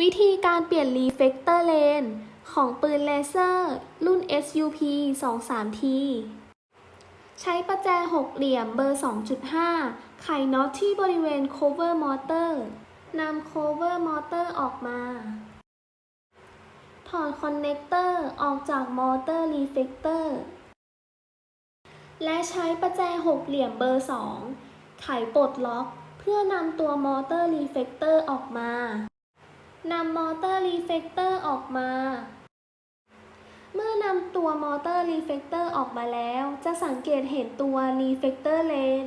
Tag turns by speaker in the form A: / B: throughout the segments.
A: วิธีการเปลี่ยนรีเฟกเตอร์เลนของปืนเลเซอร์ รุ่น SUP 23T ใช้ประแจหกเหลี่ยมเบอร์ 2.5 ไขน็อตที่บริเวณ cover motor นำ cover motor ออกมา ถอดคอนเนคเตอร์ออกจากมอเตอร์รีเฟกเตอร์และใช้ประแจหกเหลี่ยมเบอร์ 2 ไขปลดล็อก เพื่อนำตัวมอเตอร์รีเฟกเตอร์ออกมา นำมอเตอร์รีเฟกเตอร์ออกมา เมื่อนำตัวมอเตอร์รีเฟกเตอร์ออกมาแล้ว จะสังเกตเห็นตัวรีเฟกเตอร์เลน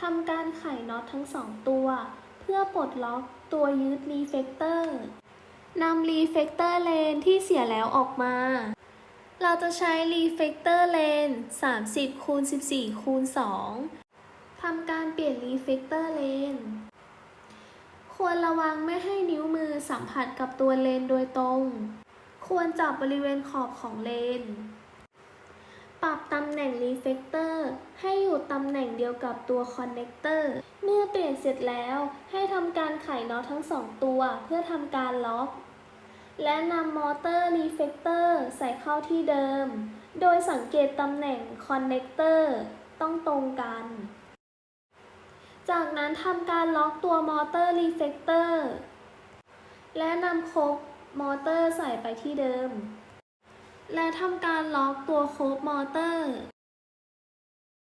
A: ทำการไขน็อตทั้งสองตัว เพื่อปลดล็อกตัวยึดรีเฟกเตอร์นำรีเฟกเตอร์เลนที่เสียแล้วออกมา เราจะใช้รีเฟกเตอร์เลน30คูณ14คูณ2ทำการเปลี่ยนรีเฟกเตอร์เลน ควรระวังไม่ให้นิ้วมือสัมผัสกับตัวเลนโดยตรง ควรจับบริเวณขอบของเลน ปรับตำแหน่งรีเฟกเตอร์ให้อยู่ตำแหน่งเดียวกับตัวคอนเนคเตอร์ เมื่อเปลี่ยนเสร็จแล้วให้ทำการไขน็อตทั้งสองตัวเพื่อทำการล็อก และนำมอเตอร์รีเฟกเตอร์ใส่เข้าที่เดิม โดยสังเกตตำแหน่งคอนเนคเตอร์ต้องตรงกันจากนั้น ทำการล็อกตัวมอเตอร์รีเฟกเตอร์ และนำโคบมอเตอร์ใส่ไปที่เดิม และทำการล็อกตัวโคบมอเตอร์